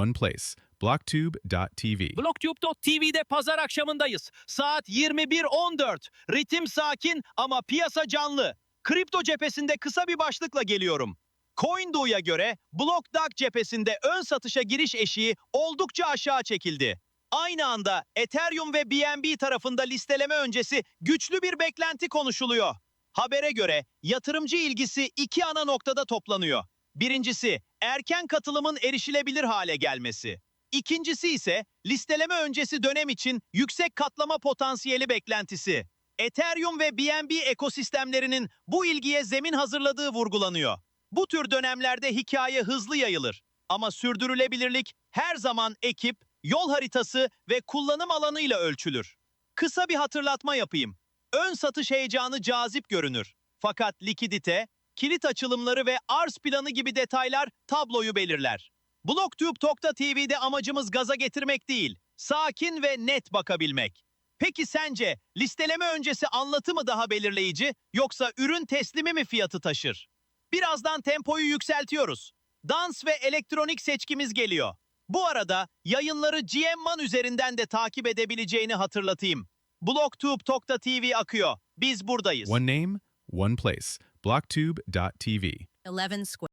One place. Blocktube.tv. Blocktube.tv'de pazar akşamındayız. Saat 21.14. Ritim sakin ama piyasa canlı. Kripto cephesinde kısa bir başlıkla geliyorum. CoinDo'ya göre BlockDAG cephesinde ön satışa giriş eşiği oldukça aşağı çekildi. Aynı anda Ethereum ve BNB tarafında listeleme öncesi güçlü bir beklenti konuşuluyor. Habere göre yatırımcı ilgisi iki ana noktada toplanıyor. Birincisi erken katılımın erişilebilir hale gelmesi. İkincisi ise listeleme öncesi dönem için yüksek katlama potansiyeli beklentisi. Ethereum ve BNB ekosistemlerinin bu ilgiye zemin hazırladığı vurgulanıyor. Bu tür dönemlerde hikaye hızlı yayılır. Ama sürdürülebilirlik her zaman ekip, yol haritası ve kullanım alanıyla ölçülür. Kısa bir hatırlatma yapayım. Ön satış heyecanı cazip görünür. Fakat likidite, kilit açılımları ve arz planı gibi detaylar tabloyu belirler. Blocktube.tv'de amacımız gaza getirmek değil, sakin ve net bakabilmek. Peki sence listeleme öncesi anlatı mı daha belirleyici yoksa ürün teslimi mi fiyatı taşır? Birazdan tempoyu yükseltiyoruz. Dans ve elektronik seçkimiz geliyor. Bu arada yayınları GMMan üzerinden de takip edebileceğini hatırlatayım. Blocktube.tv akıyor. Biz buradayız. One name, one place. Blocktube.tv. 11 square.